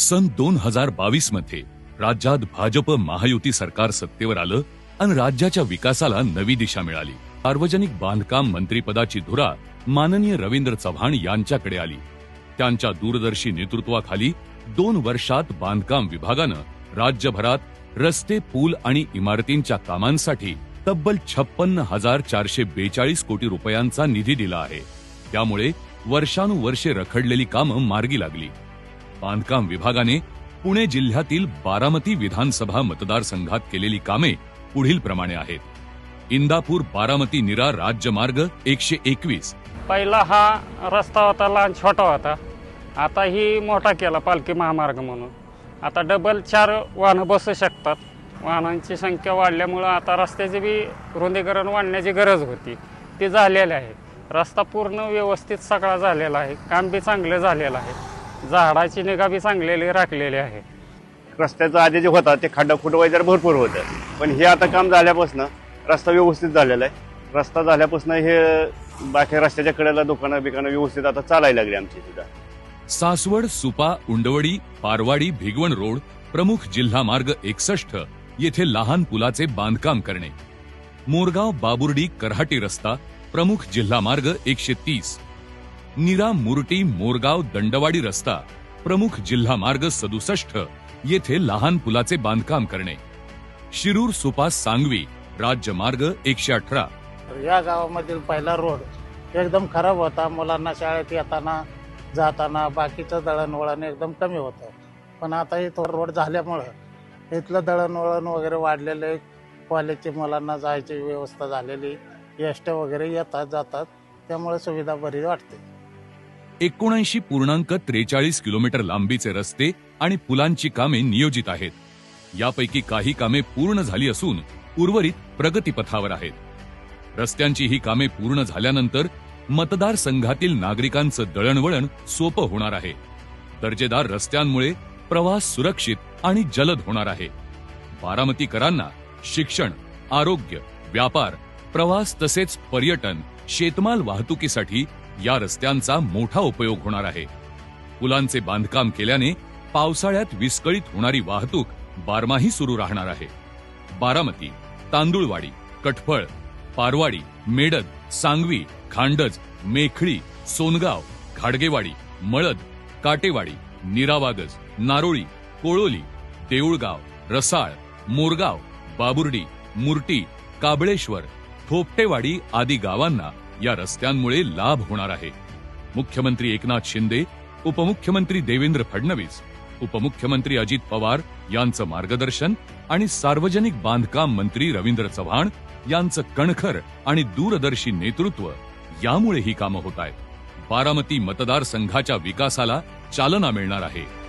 सन दोन हजार बावीसमध्ये राज्यात भाजप महायुती सरकार सत्तेवर आलं आणि राज्याच्या विकासाला नवी दिशा मिळाली. सार्वजनिक बांधकाम मंत्रीपदाची धुरा माननीय रवींद्र चव्हाण यांच्याकडे आली. त्यांच्या दूरदर्शी नेतृत्वाखाली दोन वर्षात बांधकाम विभागानं राज्यभरात रस्ते पूल आणि इमारतींच्या कामांसाठी तब्बल छप्पन्न हजार चारशे बेचाळीस कोटी रुपयांचा निधी दिला आहे. त्यामुळे वर्षानुवर्षे रखडलेली कामं मार्गी लागली. बांधकाम विभागाने पुणे जिल्ह्यातील बारामती विधानसभा मतदारसंघात केलेली कामे पुढील प्रमाणे आहेत. इंदापूर बारामती निरा राज्यमार्ग एकशे एकवीस. पहिला हा रस्ता होता लहान छोटा होता. आता ही मोठा केला पालखी महामार्ग म्हणून. आता डबल चार वाहनं बसू शकतात. वाहनांची संख्या वाढल्यामुळं आता रस्त्याचे बी रुंदीकरण वाढण्याची गरज होती. ती झालेली आहे. रस्ता पूर्ण व्यवस्थित सगळा झालेला आहे. काम बी चांगलं झालेलं आहे. झाडाची निगा बी चांगलेली राखलेली आहे. रस्त्याचं आधी जे होता ते खड्डा फुटवाय जर भरपूर होतं. पण हे आता काम झाल्यापासून रस्ता व्यवस्थित झालेला आहे. रस्ता झाल्यापासून हे बाकी रस्त्याच्या कडेला दुकानं बिकानं व्यवस्थित आता चालायला लागली आमची सुद्धा. सासवड सुपा उंडवडी पारवाडी भिगवण रोड प्रमुख जिल्हा मार्ग एकसष्ट येथे लहान पुलाचे बांधकाम करणे. मोरगाव बाबुर्डी कराटी रस्ता प्रमुख जिल्हा मार्ग एकशे तीस. निरा मुरटी मोरगाव दंडवाडी रस्ता प्रमुख जिल्हा मार्ग सदुसष्ट येथे लहान पुलाचे बांधकाम करणे. शिरूर सुपास सांगवी राज्य मार्ग एकशे अठरा. या गावामधील पहिला रोड एकदम खराब होता. मुलांना शाळेत येताना जाताना बाकीचं दळणवळण एकदम कमी होतं. पण आता इथं रोड झाल्यामुळं इथलं दळणवळण वगैरे वाढलेलं आहे. कॉलेजचे मुलांना जायची व्यवस्था झालेली. एस वगैरे येतात जातात. त्यामुळे सुविधा बरी वाटते. एकोणऐंशी पूर्णांक त्रेचाळीस किलोमीटर लांबीचे रस्ते आणि पुलांची कामे नियोजित आहेत. यापैकी काही कामे पूर्ण झाली असून उर्वरित प्रगतीपथावर आहेत. रस्त्यांची ही कामे पूर्ण झाल्यानंतर मतदारसंघातील नागरिकांचं दळणवळण सोपं होणार आहे. दर्जेदार रस्त्यांमुळे प्रवास सुरक्षित आणि जलद होणार आहे. बारामतीकरांना शिक्षण आरोग्य व्यापार प्रवास तसेच पर्यटन शेतमाल वाहतुकीसाठी या रस्त्यांचा मोठा उपयोग होणार आहे. पुलांचे बांधकाम केल्याने पावसाळ्यात विस्कळीत होणारी वाहतूक बारमाही सुरू राहणार आहे. बारामती तांदुळवाडी कटफळ पारवाडी मेडद सांगवी खांडज मेखळी सोनगाव खाडगेवाडी मळद काटेवाडी निरावागज नारोळी कोळोली देऊळगाव रसाळ मोरगाव बाबुर्डी मुर्टी काबळेश्वर थोपटेवाडी आदी गावांना या रस्त्यांमुळे लाभ होणार आहे. मुख्यमंत्री एकनाथ शिंदे उपमुख्यमंत्री देवेंद्र फडणवीस उपमुख्यमंत्री अजित पवार यांचं मार्गदर्शन आणि सार्वजनिक बांधकाम मंत्री रवींद्र चव्हाण यांचं कणखर आणि दूरदर्शी नेतृत्व यामुळे ही कामं होत आहेत. बारामती मतदारसंघाच्या विकासाला चालना मिळणार आहे.